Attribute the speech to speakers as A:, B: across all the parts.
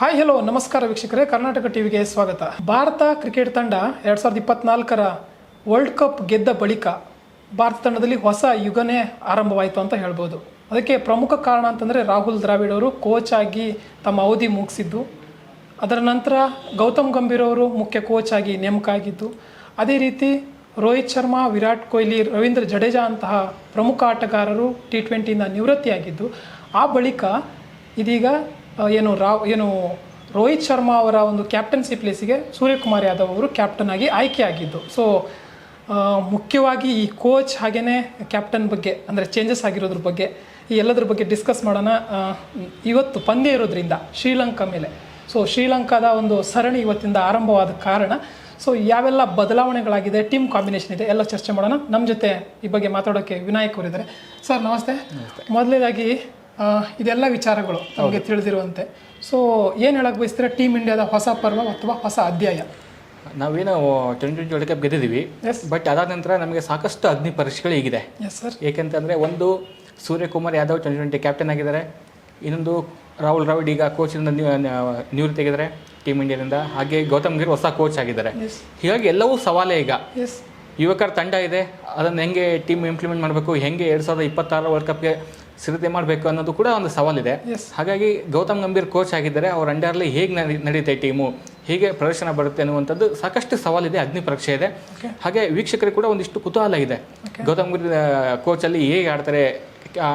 A: Hi hello ನಮಸ್ಕಾರ ವೀಕ್ಷಕರೇ. ಕರ್ನಾಟಕ ಟಿವಿಗೆ ಸ್ವಾಗತ. ಭಾರತ ಕ್ರಿಕೆಟ್ ತಂಡ ಎರಡು ಸಾವಿರದ ಇಪ್ಪತ್ನಾಲ್ಕರ ವರ್ಲ್ಡ್ ಕಪ್ ಗೆದ್ದ ಬಳಿಕ ಭಾರತ ತಂಡದಲ್ಲಿ ಹೊಸ ಯುಗನೇ ಆರಂಭವಾಯಿತು ಅಂತ ಹೇಳ್ಬೋದು. ಅದಕ್ಕೆ ಪ್ರಮುಖ ಕಾರಣ ಅಂತಂದರೆ ರಾಹುಲ್ ದ್ರಾವಿಡ್ ಅವರು ಕೋಚ್ ಆಗಿ ತಮ್ಮ ಅವಧಿ ಮುಗಿಸಿದ್ದು. ಅದರ ನಂತರ ಗೌತಮ್ ಗಂಭೀರ್ ಅವರು ಮುಖ್ಯ ಕೋಚ್ ಆಗಿ ನೇಮಕ ಆಗಿದ್ದು. ಅದೇ ರೀತಿ ರೋಹಿತ್ ಶರ್ಮಾ, ವಿರಾಟ್ ಕೊಹ್ಲಿ, ರವೀಂದ್ರ ಜಡೇಜಾ ಅಂತಹ ಪ್ರಮುಖ ಆಟಗಾರರು ಟಿ ಟ್ವೆಂಟಿಯಿಂದ ನಿವೃತ್ತಿಯಾಗಿದ್ದು. ಆ ಬಳಿಕ ಇದೀಗ ಏನು ರಾವ್ ಏನು ರೋಹಿತ್ ಶರ್ಮಾ ಅವರ ಒಂದು ಕ್ಯಾಪ್ಟನ್ಸಿ ಪ್ಲೇಸಿಗೆ ಸೂರ್ಯಕುಮಾರ್ ಯಾದವ್ ಅವರು ಕ್ಯಾಪ್ಟನ್ ಆಗಿ ಆಯ್ಕೆಯಾಗಿದ್ದು ಸೊ ಮುಖ್ಯವಾಗಿ ಈ ಕೋಚ್ ಹಾಗೇ ಕ್ಯಾಪ್ಟನ್ ಬಗ್ಗೆ ಅಂದರೆ ಚೇಂಜಸ್ ಆಗಿರೋದ್ರ ಬಗ್ಗೆ ಈ ಎಲ್ಲದ್ರ ಬಗ್ಗೆ ಡಿಸ್ಕಸ್ ಮಾಡೋಣ ಇವತ್ತು ಪಂದ್ಯ ಇರೋದ್ರಿಂದ ಶ್ರೀಲಂಕಾ ಮೇಲೆ. ಸೊ ಶ್ರೀಲಂಕಾದ ಒಂದು ಸರಣಿ ಇವತ್ತಿಂದ ಆರಂಭವಾದ ಕಾರಣ. ಸೊ ಯಾವೆಲ್ಲ ಬದಲಾವಣೆಗಳಾಗಿದೆ ಟೀಮ್ ಕಾಂಬಿನೇಷನ್ ಇದೆ ಎಲ್ಲ ಚರ್ಚೆ ಮಾಡೋಣ. ನಮ್ಮ ಜೊತೆ ಈ ಬಗ್ಗೆ ಮಾತಾಡೋಕ್ಕೆ ವಿನಾಯಕ್ ಅವರಿದ್ದಾರೆ. ಸರ್ ನಮಸ್ತೆ. ಮೊದಲನೇದಾಗಿ ಆ, ಇದೆಲ್ಲ ವಿಚಾರಗಳು ನಮಗೆ ತಿಳಿದಿರುವಂತೆ. ಸೊ ಏನು ಹೇಳಕ್ಕೆ ಬಯಸ್ತೀರಾ? ಟೀಮ್ ಇಂಡಿಯಾದ ಹೊಸ ಪರ್ವ ಅಥವಾ ಹೊಸ ಅಧ್ಯಾಯ?
B: ನಾವೇನು ಟ್ವೆಂಟಿ ಟ್ವೆಂಟಿ ವರ್ಲ್ಡ್ ಕಪ್ ಗೆದ್ದಿದ್ದೀವಿ. ಬಟ್ ಅದಾದ ನಂತರ ನಮಗೆ ಸಾಕಷ್ಟು ಅಗ್ನಿ ಪರೀಕ್ಷೆಗಳು ಈಗಿದೆ.
A: ಎಸ್ ಸರ್
B: ಏಕೆಂತಂದರೆ ಒಂದು Suryakumar Yadav twenty twenty captain ಆಗಿದ್ದಾರೆ. ಇನ್ನೊಂದು ರಾಹುಲ್ ದ್ರಾವಿಡ್ ಈಗ ಕೋಚಿಂದ ನಿವೃತ್ತಿ ಆಗಿದ್ದಾರೆ ಟೀಮ್ ಇಂಡಿಯಾದಿಂದ ಹಾಗೆ ಗೌತಮ್ ಗಿರ್ ಹೊಸ ಕೋಚ್ ಆಗಿದ್ದಾರೆ. ಹೀಗಾಗಿ ಎಲ್ಲವೂ ಸವಾಲೇ ಈಗ.
A: ಎಸ್
B: ಯುವಕರ ತಂಡ ಇದೆ. ಅದನ್ನು ಹೆಂಗೆ ಟೀಮ್ ಇಂಪ್ಲಿಮೆಂಟ್ ಮಾಡಬೇಕು? ಹೆಂಗೆ ಎರಡು ಸಾವಿರದ ಇಪ್ಪತ್ತಾರು ವರ್ಲ್ಡ್ ಕಪ್ಗೆ ಸಿದ್ಧತೆ ಮಾಡಬೇಕು ಅನ್ನೋದು ಕೂಡ ಒಂದು ಸವಾಲಿದೆ. ಹಾಗಾಗಿ ಗೌತಮ್ ಗಂಭೀರ್ ಕೋಚ್ ಆಗಿದ್ದಾರೆ ಅವ್ರ ಅಂಡರ್ಲಿ ಹೇಗೆ ನಡಿ ನಡೀತೆ ಟೀಮು ಹೇಗೆ ಪ್ರದರ್ಶನ ಬರುತ್ತೆ ಅನ್ನುವಂಥದ್ದು ಸಾಕಷ್ಟು ಸವಾಲಿದೆ ಅಗ್ನಿ ಪರೀಕ್ಷೆ ಇದೆ. ಹಾಗೆ ವೀಕ್ಷಕರಿಗೆ ಕೂಡ ಒಂದಿಷ್ಟು ಕುತೂಹಲ ಇದೆ. ಗೌತಮ್ ಗಂಭೀರ್ ಕೋಚಲ್ಲಿ ಹೇಗೆ ಆಡ್ತಾರೆ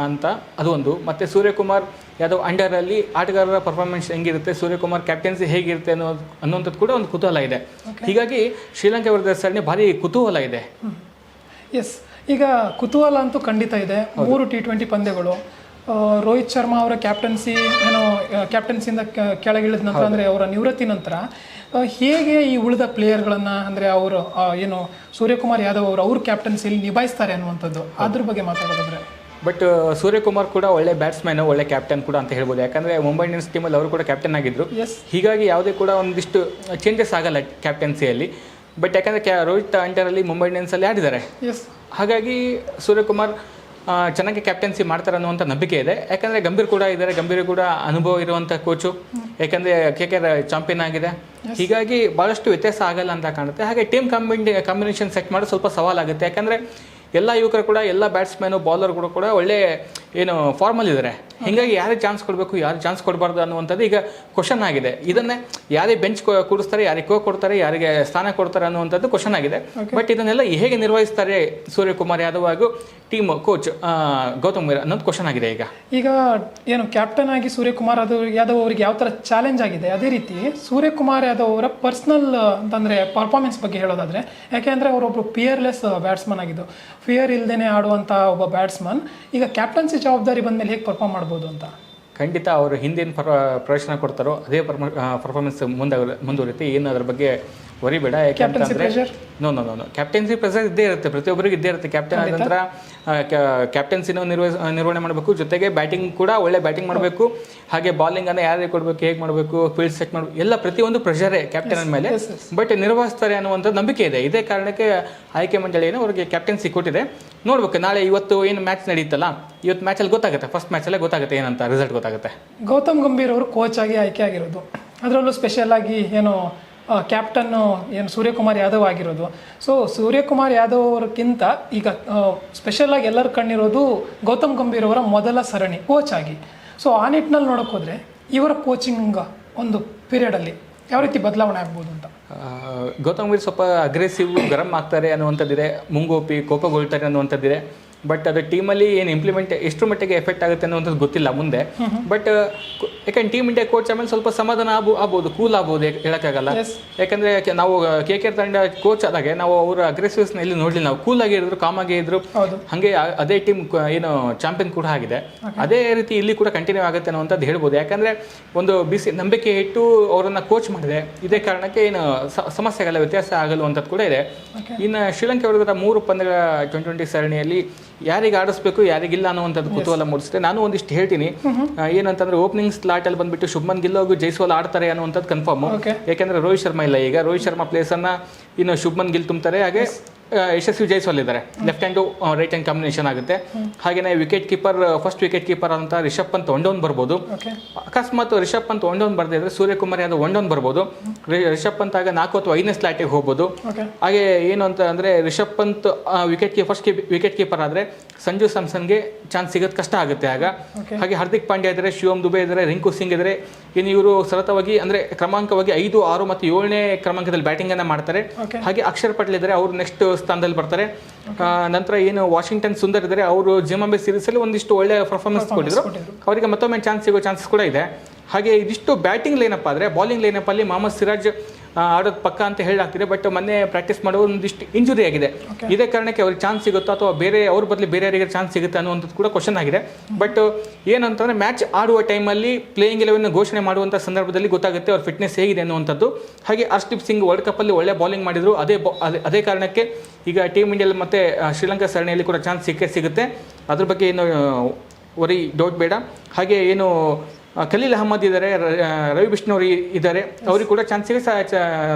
B: ಅಂತ ಅದು ಒಂದು. ಮತ್ತು ಸೂರ್ಯಕುಮಾರ್ ಯಾವುದೋ ಅಂಡರಲ್ಲಿ ಆಟಗಾರರ ಪರ್ಫಾರ್ಮೆನ್ಸ್ ಹೆಂಗಿರುತ್ತೆ ಸೂರ್ಯಕುಮಾರ್ ಕ್ಯಾಪ್ಟನ್ಸಿ ಹೇಗಿರುತ್ತೆ ಅನ್ನೋ ಅನ್ನೋಂಥದ್ದು ಕೂಡ ಒಂದು ಕುತೂಹಲ ಇದೆ. ಹೀಗಾಗಿ ಶ್ರೀಲಂಕಾ ವಿರುದ್ಧ ಸರಣಿ ಭಾರಿ ಕುತೂಹಲ ಇದೆ.
A: ಎಸ್ ಈಗ ಕುತೂಹಲ ಅಂತೂ ಖಂಡಿತ ಇದೆ. ಮೂರು ಟಿ ಟ್ವೆಂಟಿ ಪಂದ್ಯಗಳು. ರೋಹಿತ್ ಶರ್ಮಾ ಅವರ ಕ್ಯಾಪ್ಟನ್ಸಿ ಏನೋ ಕ್ಯಾಪ್ಟನ್ಸಿಯಿಂದ ಕೆಳಗಿಳಿದ ನಂತರ ಅಂದರೆ ಅವರ ನಿವೃತ್ತಿ ನಂತರ ಹೇಗೆ ಈ ಉಳಿದ ಪ್ಲೇಯರ್ಗಳನ್ನು ಅಂದರೆ ಅವರು ಏನು ಸೂರ್ಯಕುಮಾರ್ ಯಾದವ್ ಅವರು ಅವ್ರ ಕ್ಯಾಪ್ಟನ್ಸಿಯಲ್ಲಿ ನಿಭಾಯಿಸ್ತಾರೆ ಅನ್ನುವಂಥದ್ದು. ಅದ್ರ ಬಗ್ಗೆ ಮಾತಾಡೋದಾದ್ರೆ.
B: ಬಟ್ ಸೂರ್ಯಕುಮಾರ್ ಕೂಡ ಒಳ್ಳೆ ಬ್ಯಾಟ್ಸ್ಮನ್ ಒಳ್ಳೆ ಕ್ಯಾಪ್ಟನ್ ಕೂಡ ಅಂತ ಹೇಳ್ಬೋದು. ಯಾಕಂದರೆ ಮುಂಬೈ ಇಂಡಿಯನ್ಸ್ ಟೀಮಲ್ಲಿ ಅವರು ಕೂಡ ಕ್ಯಾಪ್ಟನ್ ಆಗಿದ್ರು.
A: ಎಸ್
B: ಹೀಗಾಗಿ ಯಾವುದೇ ಕೂಡ ಒಂದಿಷ್ಟು ಚೇಂಜಸ್ ಆಗಲ್ಲ ಕ್ಯಾಪ್ಟನ್ಸಿಯಲ್ಲಿ ಬಟ್ ಯಾಕಂದರೆ ಕ್ಯಾ ರೋಹಿತ್ ಅಂಟರಲ್ಲಿ ಮುಂಬೈ ಇಂಡಿಯನ್ಸಲ್ಲಿ ಆಡಿದ್ದಾರೆ.
A: ಎಸ್
B: ಹಾಗಾಗಿ ಸೂರ್ಯಕುಮಾರ್ ಚೆನ್ನಾಗಿ ಕ್ಯಾಪ್ಟನ್ಸಿ ಮಾಡ್ತಾರೆ ಅನ್ನುವಂಥ ನಂಬಿಕೆ ಇದೆ. ಯಾಕಂದರೆ ಗಂಭೀರ್ ಕೂಡ ಇದ್ದಾರೆ ಗಂಭೀರ್ ಕೂಡ ಅನುಭವ ಇರುವಂಥ ಕೋಚು ಯಾಕಂದರೆ ಕೆ ಕೆ ಚಾಂಪಿಯನ್ ಆಗಿದೆ. ಹೀಗಾಗಿ ಭಾಳಷ್ಟು ವ್ಯತ್ಯಾಸ ಆಗಲ್ಲ ಅಂತ ಕಾಣುತ್ತೆ. ಹಾಗೆ ಟೀಮ್ ಕಾಂಬಿನಿ ಕಾಂಬಿನೇಷನ್ ಸೆಟ್ ಮಾಡೋದು ಸ್ವಲ್ಪ ಸವಾಲಾಗುತ್ತೆ. ಯಾಕಂದರೆ ಎಲ್ಲ ಯುವಕರು ಕೂಡ ಎಲ್ಲ ಬ್ಯಾಟ್ಸ್ಮನ್ನು ಬೌಲರ್ಗಳು ಕೂಡ ಒಳ್ಳೆ ಏನು ಫಾರ್ಮಲ್ ಇದ್ದಾರೆ ಹೀಗಾಗಿ ಯಾರಿಗೆ ಚಾನ್ಸ್ ಕೊಡಬೇಕು ಯಾರು ಚಾನ್ಸ್ ಕೊಡಬಾರ್ದು ಅನ್ನುವಂಥದ್ದು ಈಗ ಕ್ವಶನ್ ಆಗಿದೆ. ಇದನ್ನೇ ಯಾರೇ ಬೆಂಚ್ ಕೂಡಿಸ್ತಾರೆ ಯಾರಿಗೆ ಕೋ ಕೊಡ್ತಾರೆ ಯಾರಿಗೆ ಸ್ಥಾನ ಕೊಡ್ತಾರೆ ಅನ್ನುವಂಥದ್ದು ಕ್ವಶನ್ ಆಗಿದೆ. ಬಟ್ ಇದನ್ನೆಲ್ಲ ಹೇಗೆ ನಿರ್ವಹಿಸ್ತಾರೆ ಸೂರ್ಯಕುಮಾರ್ ಯಾದವ್ ಹಾಗೂ ಟೀಮ್ ಕೋಚ್ ಗೌತಮ್ ಮೀರ ಅನ್ನೋದು ಕ್ವಶನ್ ಆಗಿದೆ ಈಗ.
A: ಈಗ ಏನು ಕ್ಯಾಪ್ಟನ್ ಆಗಿ ಸೂರ್ಯಕುಮಾರ್ ಅದು ಯಾದವ್ ಅವರಿಗೆ ಯಾವ ಥರ ಚಾಲೆಂಜ್ ಆಗಿದೆ? ಅದೇ ರೀತಿ ಸೂರ್ಯಕುಮಾರ್ ಯಾದವ್ ಅವರ ಪರ್ಸ್ನಲ್ ಅಂತಂದರೆ ಪರ್ಫಾರ್ಮೆನ್ಸ್ ಬಗ್ಗೆ ಹೇಳೋದಾದರೆ ಯಾಕೆಂದರೆ ಅವರೊಬ್ಬರು ಪಿಯರ್ಲೆಸ್ ಬ್ಯಾಟ್ಸ್ಮನ್ ಆಗಿದ್ದು. ಫಿಯರ್ ಇಲ್ಲದೇ ಆಡುವಂಥ ಒಬ್ಬ ಬ್ಯಾಟ್ಸ್ಮನ್ ಈಗ ಕ್ಯಾಪ್ಟನ್ಸಿ ಜವಾಬ್ದಾರಿ ಬಂದಮೇಲೆ ಹೇಗೆ ಪರ್ಫಾರ್ಮ್ ಮಾಡ್ಬೋದು ಅಂತ?
B: ಖಂಡಿತ ಅವರು ಹಿಂದೇನು ಪರ ಪ್ರದರ್ಶನ ಕೊಡ್ತಾರೋ, ಅದೇ ಪರ್ಫಾರ್ಮೆನ್ಸ್ ಮುಂದೆ ಮುಂದುವರಿಯುತ್ತೆ. ಏನು ಅದ್ರ ಬಗ್ಗೆ ವರಿಬೇಡ
A: ಬೇಡ
B: ಯಾಕೆಂತಂದ್ರೆ
A: pressure
B: no no no captaincy pressure ಇದ್ದೇ ಇರುತ್ತೆ. ಪ್ರತಿಯೊಬ್ಬರಿಗೆ ಇದ್ದೇ ಇರುತ್ತೆ. ಕ್ಯಾಪ್ಟನ್ ಆದ ನಂತರ ಕ್ಯಾಪ್ಟನ್ಸಿನ ನಿರ್ವಹಿಸ ನಿರ್ವಹಣೆ ಮಾಡಬೇಕು. ಜೊತೆಗೆ ಬ್ಯಾಟಿಂಗ್ ಕೂಡ ಒಳ್ಳೆ ಬ್ಯಾಟಿಂಗ್ ಮಾಡಬೇಕು. ಹಾಗೆ ಬಾಲಿಂಗ್ ಅನ್ನ ಯಾರಿಗೆ ಕೊಡಬೇಕು ಹೇಗೆ ಮಾಡಬೇಕು ಫೀಲ್ಡ್ ಸೆಟ್ ಮಾಡಬೇಕು ಎಲ್ಲ ಪ್ರತಿಯೊಂದು ಪ್ರೆಷರೇ ಕ್ಯಾಪ್ಟನ್ ಮೇಲೆ. ಬಟ್ ನಿರ್ವಹಿಸ್ತಾರೆ ಅನ್ನುವಂಥ ನಂಬಿಕೆ ಇದೆ. ಇದೇ ಕಾರಣಕ್ಕೆ ಆಯ್ಕೆ ಮಂಡಳಿಯನ್ನು ಅವ್ರಿಗೆ ಕ್ಯಾಪ್ಟನ್ಸಿ ಕೊಟ್ಟಿದೆ. ನೋಡ್ಬೇಕು ನಾಳೆ ಇವತ್ತು ಏನು ಮ್ಯಾಚ್ ನಡೀತಲ್ಲ? ಇವತ್ತು ಮ್ಯಾಚಲ್ಲಿ ಗೊತ್ತಾಗುತ್ತೆ. ಫಸ್ಟ್ ಮ್ಯಾಚಲ್ಲೇ ಗೊತ್ತಾಗುತ್ತೆ ಏನಂತ ರಿಸಲ್ಟ್ ಗೊತ್ತಾಗುತ್ತೆ.
A: ಗೌತಮ್ ಗಂಭೀರ್ ಅವರು ಕೋಚ್ ಆಗಿ ಆಯ್ಕೆ ಆಗಿರೋದು. ಅದರಲ್ಲೂ ಸ್ಪೆಷಲ್ ಆಗಿ ಏನು ಕ್ಯಾಪ್ಟನ್ನು ಏನು, ಸೂರ್ಯಕುಮಾರ್ ಯಾದವ್ ಆಗಿರೋದು. ಸೊ ಸೂರ್ಯಕುಮಾರ್ ಯಾದವ್ ಅವರಕ್ಕಿಂತ ಈಗ ಸ್ಪೆಷಲ್ ಆಗಿ ಎಲ್ಲರ ಕಣ್ಣಿರೋದು ಗೌತಮ್ ಗಂಭೀರ್ ಅವರ ಮೊದಲ ಸರಣಿ ಕೋಚ್ ಆಗಿ. ಸೊ ಆ ನಿಟ್ಟಿನಲ್ಲಿ ನೋಡೋಕ್ಕೋದ್ರೆ ಇವರ ಕೋಚಿಂಗ್ ಒಂದು ಪೀರಿಯಡಲ್ಲಿ ಯಾವ ರೀತಿ ಬದಲಾವಣೆ ಆಗ್ಬೋದು ಅಂತ?
B: ಗೌತಮ್ ಗಂಭೀರ್ ಸ್ವಲ್ಪ ಅಗ್ರೆಸಿವ್ ಗರಂ ಆಗ್ತಾರೆ ಅನ್ನುವಂಥದ್ದಿದೆ. ಮುಂಗೋಪಿ, ಕೋಪಗೊಳ್ತಾರೆ ಅನ್ನುವಂಥದ್ದಿದೆ. ಬಟ್ ಅದು ಟೀಮಲ್ಲಿ ಏನು ಇಂಪ್ಲಿಮೆಂಟ್ ಎಷ್ಟು ಮಟ್ಟಿಗೆ ಎಫೆಕ್ಟ್ ಆಗುತ್ತೆ ಅನ್ನೋದು ಗೊತ್ತಿಲ್ಲ ಮುಂದೆ. ಬಟ್ ಯಾಕಂದ್ರೆ ಟೀಮ್ ಇಂಡಿಯಾ ಕೋಚ್ ಆಮೇಲೆ ಸ್ವಲ್ಪ ಸಮಾಧಾನ ಆಗಬಹುದು ಆಗ್ಬೋದು ಕೂಲ್ ಆಗ್ಬೋದು ಹೇಳೋಕ್ಕಾಗಲ್ಲ. ಯಾಕಂದ್ರೆ ನಾವು ಕೆ ಕೆ ತಂಡ ಕೋಚ್ ಆದಾಗೆ ನಾವು ಅವರ ಅಗ್ರೆಸಿವ್ಸ್ನ ಎಲ್ಲಿ ನೋಡಲಿಲ್ಲ ನಾವು. ಕೂಲ್ ಆಗಿ ಇದ್ರು ಕಾಮ್ ಆಗಿ ಇದ್ರು. ಹಾಗೆ ಅದೇ ಟೀಮ್ ಏನು ಚಾಂಪಿಯನ್ ಕೂಡ ಆಗಿದೆ. ಅದೇ ರೀತಿ ಇಲ್ಲಿ ಕೂಡ ಕಂಟಿನ್ಯೂ ಆಗುತ್ತೆ ಅನ್ನುವಂಥದ್ದು ಹೇಳ್ಬೋದು. ಯಾಕಂದ್ರೆ ಒಂದು ಬಿಸಿ ನಂಬಿಕೆ ಇಟ್ಟು ಅವರನ್ನ ಕೋಚ್ ಮಾಡಿದೆ ಇದೇ ಕಾರಣಕ್ಕೆ ಏನು ಸಮಸ್ಯೆಗಳ ಸಮಸ್ಯೆ ಆಗಲ್ಲ ವ್ಯತ್ಯಾಸ ಆಗಲು ಅಂತದ್ದು ಕೂಡ ಇದೆ. ಇನ್ನು ಶ್ರೀಲಂಕಾ ವಿರುದ್ಧ ಮೂರು ಪಂದ್ಯಗಳ ಟ್ವೆಂಟಿ ಟ್ವೆಂಟಿ ಸರಣಿಯಲ್ಲಿ ಯಾರಿಗೆ ಆಡಿಸ್ಬೇಕು ಯಾರಿಗಿಲ್ಲ ಅನ್ನುವಂಥದ್ದು ಕುತೂಹಲ ಮೂಡಿಸಿದೆ ನಾನು ಒಂದಿಷ್ಟು ಹೇಳ್ತೀನಿ. ಏನಂತಂದ್ರೆ ಓಪನಿಂಗ್ ಸ್ಲಾಟ್ ಅಲ್ಲಿ ಬಂದ್ಬಿಟ್ಟು ಶುಭ್ಮನ್ ಗಿಲ್ ಹಾಗೂ ಜೈಸ್ವಾಲ್ ಆಡ್ತಾರೆ ಅನ್ನುವಂಥದ್ದು ಕನ್ಫರ್ಮ್ ಯಾಕಂದ್ರೆ ರೋಹಿತ್ ಶರ್ಮಾ ಇಲ್ಲ. ಈಗ ರೋಹಿತ್ ಶರ್ಮಾ ಪ್ಲೇಸ್ ಅನ್ನ ಇನ್ನು ಶುಭ್ಮನ್ ಗಿಲ್ ತುಂಬ್ತಾರೆ. ಹಾಗೆ ಯಶಸ್ವಿ ಜೈಸ್ವಾಲ್ ಇದ್ದಾರೆ left hand right hand combination ಆಗುತ್ತೆ. ಹಾಗೆಯೇ wicket keeper first wicket keeper ಅಂತ ರಿಷಬ್ ಪಂತ್ ಒನ್ ಡೌನ್ ಬರ್ಬೋದು ಅಕಸ್ಮಾತ್ ರಿಷಬ್ ಪಂತ್ ಒನ್ ಡೌನ್ ಬರ್ದಿದ್ರೆ ಸೂರ್ಯಕುಮಾರ್ ಯಾದವ್ ಒನ್ ಡೌನ್ ಬರ್ಬೋದು ರಿಷಬ್ ಪಂತ್ ಆಗ ನಾಲ್ಕು ಅಥವಾ ಐದನೇ ಸ್ಲಾಟಿಗೆ ಹೋಗ್ಬೋದು. ಹಾಗೆ ಏನು ಅಂತ ಅಂದರೆ Rishabh Pant wicket key first wicket keeper ಆದರೆ ಸಂಜು ಸ್ಯಾಮ್ಸನ್ಗೆ ಚಾನ್ಸ್ ಸಿಗೋದು ಕಷ್ಟ ಆಗುತ್ತೆ ಆಗ. ಹಾಗೆ ಹಾರ್ದಿಕ್ ಪಾಂಡ್ಯ ಇದ್ದಾರೆ ಶಿವಮ್ ದುಬೆ ಇದ್ದಾರೆ ರಿಂಕು ಸಿಂಗ್ ಇದ್ದಾರೆ ಇನ್ನು ಇವರು ಸತತವಾಗಿ ಅಂದರೆ ಕ್ರಮಾಂಕವಾಗಿ ಐದು ಆರು ಮತ್ತು ಏಳನೇ ಕ್ರಮಾಂಕದಲ್ಲಿ ಬ್ಯಾಟಿಂಗನ್ನು ಮಾಡ್ತಾರೆ. ಹಾಗೆ ಅಕ್ಷರ್ ಪಟೇಲ್ ಇದ್ದಾರೆ ಅವರು ನೆಕ್ಸ್ಟ್ ಸ್ಥಾನದಲ್ಲಿ ಬರ್ತಾರೆ. ನಂತರ ಏನು ವಾಷಿಂಗ್ಟನ್ ಸುಂದರ್ ಇದ್ದಾರೆ ಅವರು ಜಿಮಾಂಬೆ ಸೀರೀಸಲ್ಲಿ ಒಂದಿಷ್ಟು ಒಳ್ಳೆಯ ಪರ್ಫಾರ್ಮೆನ್ಸ್ ಕೊಟ್ಟಿದ್ರು. ಅವರಿಗೆ ಮತ್ತೊಮ್ಮೆ ಚಾನ್ಸ್ ಸಿಗೋ ಚಾನ್ಸಸ್ ಕೂಡ ಇದೆ. ಹಾಗೆ ಇದಿಷ್ಟು ಬ್ಯಾಟಿಂಗ್ ಲೈನಪ್ ಆದರೆ ಬೌಲಿಂಗ್ ಲೈನಪ್ಪಲ್ಲಿ ಮೊಹಮ್ಮದ್ ಸಿರಾಜ್ ಆಡೋದು ಪಕ್ಕ ಅಂತ ಹೇಳಾಗ್ತಿದೆ ಬಟ್ ಮೊನ್ನೆ ಪ್ರಾಕ್ಟೀಸ್ ಮಾಡುವ ಒಂದಿಷ್ಟು ಇಂಜುರಿ ಆಗಿದೆ. ಇದೇ ಕಾರಣಕ್ಕೆ ಅವ್ರಿಗೆ ಚಾನ್ಸ್ ಸಿಗುತ್ತೋ ಅಥವಾ ಬೇರೆ ಅವ್ರ ಬದಲು ಬೇರೆ ಯಾರಿಗೆ ಚಾನ್ಸ್ ಸಿಗುತ್ತೆ ಅನ್ನುವಂಥದ್ದು ಕೂಡ ಕ್ವಶನ್ ಆಗಿದೆ. ಬಟ್ ಏನಂತಂದರೆ ಮ್ಯಾಚ್ ಆಡುವ ಟೈಮಲ್ಲಿ ಪ್ಲೇಯಿಂಗ್ ಇಲೆವೆನ್ ಘೋಷಣೆ ಮಾಡುವಂಥ ಸಂದರ್ಭದಲ್ಲಿ ಗೊತ್ತಾಗುತ್ತೆ ಅವ್ರ ಫಿಟ್ನೆಸ್ ಹೇಗಿದೆ ಅನ್ನುವಂಥದ್ದು. ಹಾಗೆ ಹರ್ಷ್ದೀಪ್ ಸಿಂಗ್ ವರ್ಲ್ಡ್ ಕಪ್ಪಲ್ಲಿ ಒಳ್ಳೆ ಬೌಲಿಂಗ್ ಮಾಡಿದ್ರು. ಅದೇ ಬಾ- ಅದೇ- ಅದೇ ಕಾರಣಕ್ಕೆ ಈಗ ಟೀಮ್ ಇಂಡಿಯಲ್ಲಿ ಮತ್ತು ಶ್ರೀಲಂಕಾ ಸರಣಿಯಲ್ಲಿ ಕೂಡ ಚಾನ್ಸ್ ಸಿಕ್ಕೇ ಸಿಗುತ್ತೆ. ಅದ್ರ ಬಗ್ಗೆ ಏನು ವರಿ ಡೌಟ್ ಬೇಡ. ಹಾಗೆ ಏನು ಖಲೀಲ್ ಅಹಮದ್ ಇದ್ದಾರೆ ರವಿ ಬಿಷ್ಣು ಇದ್ದಾರೆ. ಅವ್ರಿಗೆ ಕೂಡ ಚಾನ್ಸ್ ಸಿಗೋ ಸ-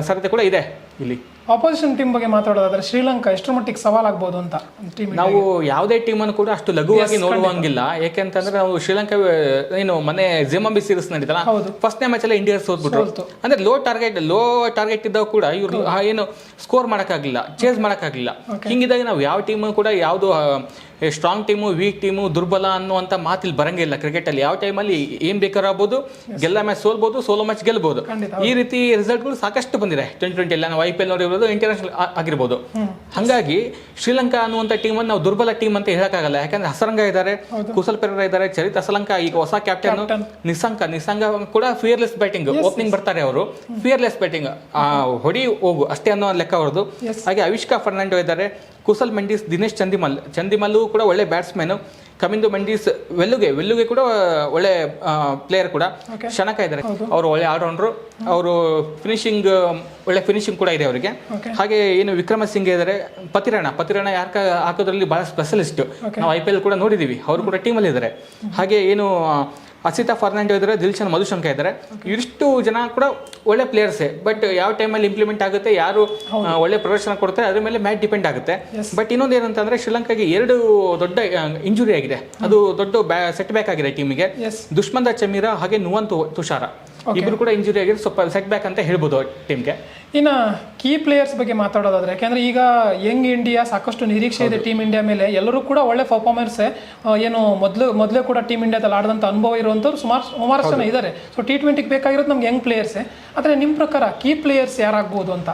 B: ಸಾಧ್ಯತೆ ಕೂಡ ಇದೆ ಇಲ್ಲಿ.
A: ಆಪೋಸಿಷನ್ ಟೀಮ್ ಬಗ್ಗೆ ಮಾತಾಡೋದಾದ್ರೆ ಶ್ರೀಲಂಕಾ ಎಷ್ಟರ ಮಟ್ಟಿಗೆ ಸವಾಲಾಗ್ಬೋದು ಅಂತ ಟೀಮ್
B: ನಾವು ಯಾವುದೇ ಟೀಮನ್ನು ಕೂಡ ಅಷ್ಟು ಲಘುವಾಗಿ ನೋಡುವಂಗಿಲ್ಲ. ಯಾಕೆಂತಂದ್ರೆ ನಾವು ಶ್ರೀಲಂಕಾ ಏನು ಮನೆ ಜಿಮಾಂಬಿ ಸೀರೀಸ್ ನಡೀತಲ್ಲ
A: ಫಸ್ಟ್
B: ಫಸ್ಟ್ನೇ ಮ್ಯಾಚ್ ಅಲ್ಲಿ ಇಂಡಿಯಾ ಸೋತ್ಬಿಟ್ರು. ಅಂದ್ರೆ ಲೋ ಟಾರ್ಗೆಟ್ ಲೋ ಟಾರ್ಗೆಟ್ ಇದ್ದಾಗ ಕೂಡ ಇವ್ರು ಏನು ಸ್ಕೋರ್ ಮಾಡೋಕ್ಕಾಗಲಿಲ್ಲ ಚೇಸ್ ಮಾಡೋಕ್ಕಾಗಲಿಲ್ಲ. ಹಿಂಗಿದಾಗ ನಾವು ಯಾವ ಟೀಮ್ ಕೂಡ ಯಾವುದು ಸ್ಟ್ರಾಂಗ್ ಟೀಮು ವೀಕ್ ಟೀಮು ದುರ್ಬಲ ಅನ್ನುವಂಥ ಮಾತಿಲ್ಲಿ ಬರಂಗಿಲ್ಲ ಕ್ರಿಕೆಟಲ್ಲಿ ಯಾವ ಟೈಮಲ್ಲಿ ಏನ್ ಬೇಕಾರಾಗ್ಬೋದು ಗೆಲ್ಲ ಮ್ಯಾಚ್ ಸೋಲ್ಬೋದು ಸೋಲೋ ಮ್ಯಾಚ್ ಗೆಲ್ಬೋದು. ಈ ರೀತಿ ರಿಸಲ್ಟ್ಗಳು ಸಾಕಷ್ಟು ಬಂದಿದೆ. ಟ್ವೆಂಟಿ ಟ್ವೆಂಟಿ ಎಲ್ಲ ನಾವು ಐ ಪಿ ಎಲ್ ನೋಡಿರ್ಬೋದು ಇಂಟರ್ನ್ಯಾಷನಲ್ ಆಗಿರ್ಬೋದು. ಹಾಗಾಗಿ ಶ್ರೀಲಂಕಾ ಅನ್ನುವಂಥ ಟೀಮನ್ನು ನಾವು ದುರ್ಬಲ ಟೀಮ್ ಅಂತ ಹೇಳೋಕ್ಕಾಗಲ್ಲ. ಯಾಕಂದ್ರೆ ಹಸರಂಗ ಇದ್ದಾರೆ ಕುಸಲ್ ಪೆರ ಇದ್ದಾರೆ ಚರಿತ್ ಅಸಲಂಕ ಈಗ ಹೊಸ ಕ್ಯಾಪ್ಟನ್. ನಿಸಂಕ ನಿಸಂಗ ಕೂಡ ಫಿಯರ್ಲೆಸ್ ಬ್ಯಾಟಿಂಗ್ ಓಪನಿಂಗ್ ಬರ್ತಾರೆ ಅವರು. ಫಿಯರ್ಲೆಸ್ ಬ್ಯಾಟಿಂಗ್ ಹೊಡಿ ಹೋಗು ಅಷ್ಟೇ ಅನ್ನೋ ಲೆಕ್ಕ ಅವ್ರದ್ದು. ಹಾಗೆ ಅವಿಷ್ಕಾ ಫರ್ನಾಂಡೋ ಇದ್ದಾರೆ. ಕುಸಲ್ ಮೆಂಡಿಸ್ ದಿನೇಶ್ ಚಂದಿಮಲ್ ಚಂದಿಮಲ್ಲು ಕೂಡ ಒಳ್ಳೆ ಬ್ಯಾಟ್ಸ್ಮನ್ ಕಮಿಂದು ಮಂಡೀಸ್ ವೆಲ್ಲುಗೆ ವೆಲ್ಲುಗೆ ಕೂಡ ಒಳ್ಳೆ ಪ್ಲೇಯರ್ ಕೂಡ. ಶನಕ ಇದ್ದಾರೆ ಅವರು ಒಳ್ಳೆ ಆಲ್ರೌಂಡ್ರು ಅವರು ಫಿನಿಶಿಂಗ್ ಒಳ್ಳೆ ಫಿನಿಶಿಂಗ್ ಕೂಡ ಇದೆ ಅವರಿಗೆ. ಹಾಗೆ ಏನು ವಿಕ್ರಮ ಸಿಂಗ್ ಇದ್ದಾರೆ ಪತಿರಣ. ಪತಿರಣ ಯಾರ್ಕ ಹಾಕೋದ್ರಲ್ಲಿ ಬಹಳ ಸ್ಪೆಷಲಿಸ್ಟ್ ನಾವು ಐ ಪಿ ಎಲ್ ಕೂಡ ನೋಡಿದೀವಿ. ಅವರು ಕೂಡ ಟೀಮಲ್ಲಿ ಇದ್ದಾರೆ ಹಾಗೆ ಏನು ಅಸಿತಾ ಫರ್ನಾಂಡೋ ಇದ್ದಾರೆ ದಿಲ್ಶನ್ ಮಧುಶಂಕ ಇದ್ದಾರೆ. ಇಷ್ಟು ಜನ ಕೂಡ ಒಳ್ಳೆ ಪ್ಲೇಯರ್ಸೇ ಬಟ್ ಯಾವ ಟೈಮಲ್ಲಿ ಇಂಪ್ಲಿಮೆಂಟ್ ಆಗುತ್ತೆ ಯಾರು ಒಳ್ಳೆ ಪ್ರದರ್ಶನ ಕೊಡ್ತಾರೆ ಅದ್ರ ಮೇಲೆ ಮ್ಯಾಚ್ ಡಿಪೆಂಡ್ ಆಗುತ್ತೆ. ಬಟ್ ಇನ್ನೊಂದು ಏನಂತಂದ್ರೆ ಶ್ರೀಲಂಕಾಗೆ ಎರಡು ದೊಡ್ಡ ಇಂಜುರಿ ಆಗಿದೆ. ಅದು ದೊಡ್ಡ ಸೆಟ್ ಬ್ಯಾಕ್ ಆಗಿದೆ ಟೀಮಿಗೆ
A: ದುಷ್ಮಂತ
B: ದುಷ್ಮಂದ ಚಮೀರಾ ಹಾಗೆ ನುವಂತ್ ತುಷಾರ. ಇಬ್ರು ಕೂಡ ಇಂಜುರಿ ಆಗಿದೆ ಸ್ವಲ್ಪ ಸೆಟ್ ಬ್ಯಾಕ್ ಅಂತ ಹೇಳ್ಬೋದು ಟೀಮ್ಗೆ
A: ಇನ್ನು ಕೀ ಪ್ಲೇಯರ್ಸ್ ಬಗ್ಗೆ ಮಾತಾಡೋದಾದ್ರೆ ಯಾಕೆಂದ್ರೆ ಈಗ ಯಂಗ್ ಇಂಡಿಯಾ ಸಾಕಷ್ಟು ನಿರೀಕ್ಷೆ ಇದೆ ಟೀಮ್ ಇಂಡಿಯಾ ಮೇಲೆ. ಎಲ್ಲರೂ ಕೂಡ ಒಳ್ಳೆ ಪರ್ಫಾರ್ಮೆನ್ಸ್ ಏನು ಮೊದಲು ಮೊದಲೇ ಕೂಡ ಟೀಮ್ ಇಂಡಿಯಾದಲ್ಲಿ ಆಡಿದಂಥ ಅನುಭವ ಇರುವಂಥವ್ರು ಸುಮಾರು ಸುಮಾರು ಜನ ಇದ್ದಾರೆ ಸೊ ಟಿ ಟ್ವೆಂಟಿಗೆ ಬೇಕಾಗಿರೋದು ನಮ್ಗೆ ಯಂಗ್ ಪ್ಲೇಯರ್ಸೇ ಆದರೆ ನಿಮ್ಮ ಪ್ರಕಾರ ಕೀ ಪ್ಲೇಯರ್ಸ್ ಯಾರಾಗ್ಬೋದು ಅಂತ?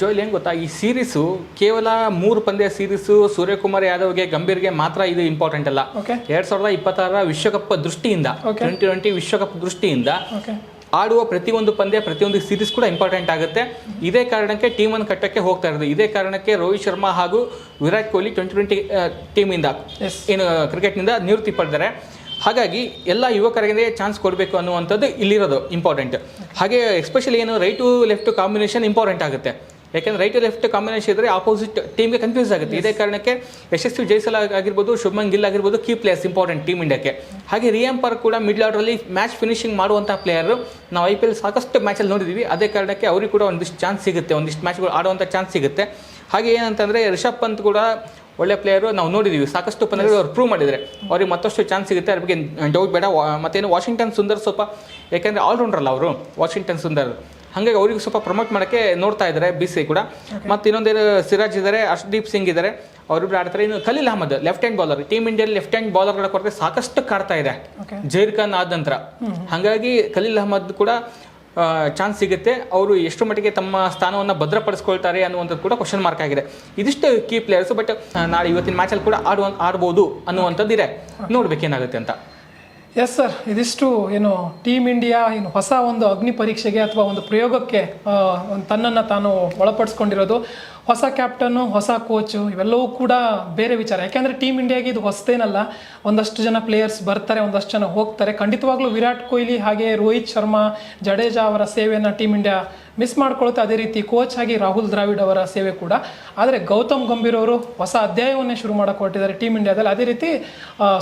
B: ಜೋಯ್ಲಿ ಏನು ಗೊತ್ತಾ? ಈ ಸೀರೀಸು ಕೇವಲ ಮೂರು ಪಂದ್ಯ ಸೀರೀಸು ಸೂರ್ಯಕುಮಾರ್ ಯಾದವ್ಗೆ ಗಂಭೀರ್ಗೆ ಮಾತ್ರ ಇದು ಇಂಪಾರ್ಟೆಂಟ್ ಅಲ್ಲ.
A: ಓಕೆ
B: ಎರಡ್ ಸಾವಿರದ ಇಪ್ಪತ್ತಾರರ ವಿಶ್ವಕಪ್ ದೃಷ್ಟಿಯಿಂದ. ಟ್ವೆಂಟಿ ಟ್ವೆಂಟಿ ವಿಶ್ವಕಪ್ ದೃಷ್ಟಿಯಿಂದ
A: ಓಕೆ
B: ಆಡುವ ಪ್ರತಿಯೊಂದು ಪಂದ್ಯ ಪ್ರತಿಯೊಂದು ಸೀರೀಸ್ ಕೂಡ ಇಂಪಾರ್ಟೆಂಟ್ ಆಗುತ್ತೆ. ಇದೇ ಕಾರಣಕ್ಕೆ ಟೀಮನ್ನು ಕಟ್ಟಕ್ಕೆ ಹೋಗ್ತಾ ಇರೋದು. ಇದೇ ಕಾರಣಕ್ಕೆ ರೋಹಿತ್ ಶರ್ಮಾ ಹಾಗೂ ವಿರಾಟ್ ಕೊಹ್ಲಿ ಟ್ವೆಂಟಿ ಟ್ವೆಂಟಿ ಟೀಮಿಂದ ಏನು ಕ್ರಿಕೆಟ್ನಿಂದ ನಿವೃತ್ತಿ ಪಡೆದರೆ. ಹಾಗಾಗಿ ಎಲ್ಲ ಯುವಕರಿಗೆ ಚಾನ್ಸ್ ಕೊಡಬೇಕು ಅನ್ನುವಂಥದ್ದು ಇಲ್ಲಿರೋದು ಇಂಪಾರ್ಟೆಂಟ್ ಹಾಗೆ ಎಸ್ಪೆಷಲಿ ಏನು ರೈಟು ಲೆಫ್ಟ್ ಕಾಂಬಿನೇಷನ್ ಇಂಪಾರ್ಟೆಂಟ್ ಆಗುತ್ತೆ. ಯಾಕಂದ್ರೆ ರೈಟ್ ಲೆಫ್ಟ್ ಕಾಂಬಿನೇಷನ್ ಇದ್ರೆ ಆಪೋಸಿಟ್ ಟೀಮ್ಗೆ ಕನ್ಫ್ಯೂಸ್ ಆಗುತ್ತೆ. ಇದೇ ಕಾರಣಕ್ಕೆ ಯಶಸ್ವಿ ಜೈಸಲ್ ಆಗಿರ್ಬೋದು ಶುಭಮನ್ ಗಿಲ್ ಆಗಿರ್ಬೋದು ಕೀ ಪ್ಲೇಯರ್ಸ್ ಇಂಪಾರ್ಟೆಂಟ್ ಟೀಮ್ ಇಂಡಿಯಾಕ್ಕೆ. ಹಾಗೆ ರಿಯಾಮ್ ಪಾರ್ಕ್ ಕೂಡ ಮಿಡ್ಲ್ ಆರ್ಡರಲ್ಲಿ ಮ್ಯಾಚ್ ಫಿನಿಶಿಂಗ್ ಮಾಡುವಂಥ ಪ್ಲೇಯರು ನಾವು ಐ ಪಿ ಎಲ್ ಸಾಕಷ್ಟು ಮ್ಯಾಚಲ್ಲಿ ನೋಡಿದ್ದೀವಿ ಅದೇ ಕಾರಣಕ್ಕೆ ಅವ್ರಿಗೆ ಕೂಡ ಒಂದಿಷ್ಟು ಚಾನ್ಸ್ ಸಿಗುತ್ತೆ. ಒಂದಿಷ್ಟು ಮ್ಯಾಚ್ಗಳು ಆಡುವಂಥ ಚಾನ್ಸ್ ಸಿಗುತ್ತೆ. ಹಾಗೆ ಏನಂತಂದರೆ ರಿಷಬ್ ಪಂತ್ ಕೂಡ ಒಳ್ಳೆ ಪ್ಲೇಯರು ನಾವು ನೋಡಿದ್ದೀವಿ ಸಾಕಷ್ಟು ಪಂದ್ಯಗಳು ಅವ್ರು ಪ್ರೂವ್ ಮಾಡಿದ್ದಾರೆ. ಅವ್ರಿಗೆ ಮತ್ತಷ್ಟು ಚಾನ್ಸ್ ಸಿಗುತ್ತೆ. ಅದ್ರ ಬಗ್ಗೆ ಡೌಟ್ ಬೇಡ. ಮತ್ತೇನು ವಾಷಿಂಗ್ಟನ್ ಸುಂದರ್ ಸ್ವಲ್ಪ ಯಾಕೆಂದರೆ ಆಲ್ರೌಂಡರ್ ಅಲ್ಲ ಅವರು. ವಾಷಿಂಗ್ಟನ್ ಸುಂದರ್. ಹಾಗಾಗಿ ಅವ್ರಿಗೆ ಸ್ವಲ್ಪ ಪ್ರಮೋಟ್ ಮಾಡೋಕ್ಕೆ ನೋಡ್ತಾ ಇದ್ದಾರೆ ಬಿ ಸಿ ಕೂಡ ಮತ್ತು ಇನ್ನೊಂದೇನು ಸಿರಾಜ್ ಇದ್ದಾರೆ ಅರ್ಶ್ದೀಪ್ ಸಿಂಗ್ ಇದ್ದಾರೆ ಅವರಿಬ್ರು ಆಡ್ತಾರೆ. ಇನ್ನು Khaleel Ahmed left hand bowler team India left hand ಬೌಲರ್ಗಳ ಕೊರತೆ ಸಾಕಷ್ಟು ಕಾಡ್ತಾ ಇದೆ. ಜೈರ್ ಖಾನ್ ಆದ ನಂತರ. ಹಾಗಾಗಿ ಖಲೀಲ್ ಅಹಮದ್ ಕೂಡ ಚಾನ್ಸ್ ಸಿಗುತ್ತೆ. ಅವರು ಎಷ್ಟು ಮಟ್ಟಿಗೆ ತಮ್ಮ ಸ್ಥಾನವನ್ನು ಭದ್ರಪಡಿಸ್ಕೊಳ್ತಾರೆ ಅನ್ನುವಂಥದ್ದು ಕೂಡ ಕ್ವಶನ್ ಮಾರ್ಕ್ ಆಗಿದೆ. ಇದಿಷ್ಟು ಕೀ ಪ್ಲೇಯರ್ಸ್ ಬಟ್ ನಾಳೆ ಇವತ್ತಿನ ಮ್ಯಾಚಲ್ಲಿ ಕೂಡ ಆಡುವ ಆಡ್ಬೋದು ಅನ್ನುವಂಥದ್ದು ಇದೆ ನೋಡ್ಬೇಕೇನಾಗುತ್ತೆ ಅಂತ.
A: ಎಸ್ ಸರ್ ಇದಿಷ್ಟು, ಏನು ಟೀಮ್ ಇಂಡಿಯಾ ಏನು, ಹೊಸ ಒಂದು ಅಗ್ನಿ ಪರೀಕ್ಷೆಗೆ ಅಥವಾ ಒಂದು ಪ್ರಯೋಗಕ್ಕೆ ತನ್ನನ್ನು ತಾನು ಒಳಪಡಿಸ್ಕೊಂಡಿರೋದು. ಹೊಸ ಕ್ಯಾಪ್ಟನ್ನು ಹೊಸ ಕೋಚು ಇವೆಲ್ಲವೂ ಕೂಡ ಬೇರೆ ವಿಚಾರ. ಯಾಕೆಂದರೆ ಟೀಮ್ ಇಂಡಿಯಾಗೆ ಇದು ಹೊಸದೇನಲ್ಲ, ಒಂದಷ್ಟು ಜನ ಪ್ಲೇಯರ್ಸ್ ಬರ್ತಾರೆ, ಒಂದಷ್ಟು ಜನ ಹೋಗ್ತಾರೆ. ಖಂಡಿತವಾಗ್ಲೂ ವಿರಾಟ್ ಕೊಹ್ಲಿ ಹಾಗೆ ರೋಹಿತ್ ಶರ್ಮಾ, ಜಡೇಜಾ ಅವರ ಸೇವೆಯನ್ನು ಟೀಮ್ ಇಂಡಿಯಾ ಮಿಸ್ ಮಾಡ್ಕೊಳುತ್ತೆ. ಅದೇ ರೀತಿ ಕೋಚ್ ಆಗಿ ರಾಹುಲ್ ದ್ರಾವಿಡ್ ಅವರ ಸೇವೆ ಕೂಡ. ಆದರೆ ಗೌತಮ್ ಗಂಭೀರ್ ಅವರು ಹೊಸ ಅಧ್ಯಾಯವನ್ನೇ ಶುರು ಮಾಡಕ್ಕೆ ಹೊರಟಿದ್ದಾರೆ ಟೀಮ್ ಇಂಡಿಯಾದಲ್ಲಿ ಅದೇ ರೀತಿ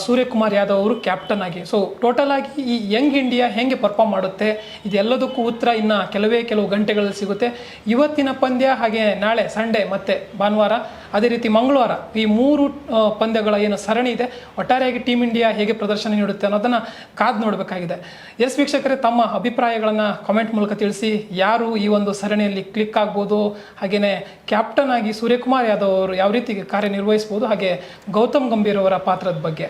A: ಸೂರ್ಯಕುಮಾರ್ ಯಾದವ್ ಅವರು ಕ್ಯಾಪ್ಟನ್ ಆಗಿ. ಸೊ ಟೋಟಲ್ ಆಗಿ ಈ ಯಂಗ್ ಇಂಡಿಯಾ ಹೇಗೆ ಪರ್ಫಾರ್ಮ್ ಮಾಡುತ್ತೆ? ಇದೆಲ್ಲದಕ್ಕೂ ಉತ್ತರ ಇನ್ನು ಕೆಲವೇ ಕೆಲವು ಗಂಟೆಗಳಲ್ಲಿ ಸಿಗುತ್ತೆ. ಇವತ್ತಿನ ಪಂದ್ಯ ಹಾಗೆ ನಾಳೆ ಸಂಡೇ ಸಂಡೇ ಮತ್ತೆ ಭಾನುವಾರ, ಅದೇ ರೀತಿ ಮಂಗಳವಾರ ಈ ಮೂರು ಪಂದ್ಯಗಳ ಏನು ಸರಣಿ ಇದೆ, ಒಟ್ಟಾರೆಯಾಗಿ ಟೀಮ್ ಇಂಡಿಯಾ ಹೇಗೆ ಪ್ರದರ್ಶನ ನೀಡುತ್ತೆ ಅನ್ನೋದನ್ನು ಕಾದು ನೋಡಬೇಕಾಗಿದೆ. ಎಸ್ ವೀಕ್ಷಕರೇ, ತಮ್ಮ ಅಭಿಪ್ರಾಯಗಳನ್ನು ಕಾಮೆಂಟ್ ಮೂಲಕ ತಿಳಿಸಿ ಯಾರು ಈ ಒಂದು ಸರಣಿಯಲ್ಲಿ ಕ್ಲಿಕ್ ಆಗ್ಬೋದು ಹಾಗೆಯೇ ಕ್ಯಾಪ್ಟನ್ ಆಗಿ ಸೂರ್ಯಕುಮಾರ್ ಯಾದವ್ ಅವರು ಯಾವ ರೀತಿ ಕಾರ್ಯನಿರ್ವಹಿಸ್ಬೋದು, ಹಾಗೆ ಗೌತಮ್ ಗಂಭೀರ್ ಅವರ ಪಾತ್ರದ ಬಗ್ಗೆ.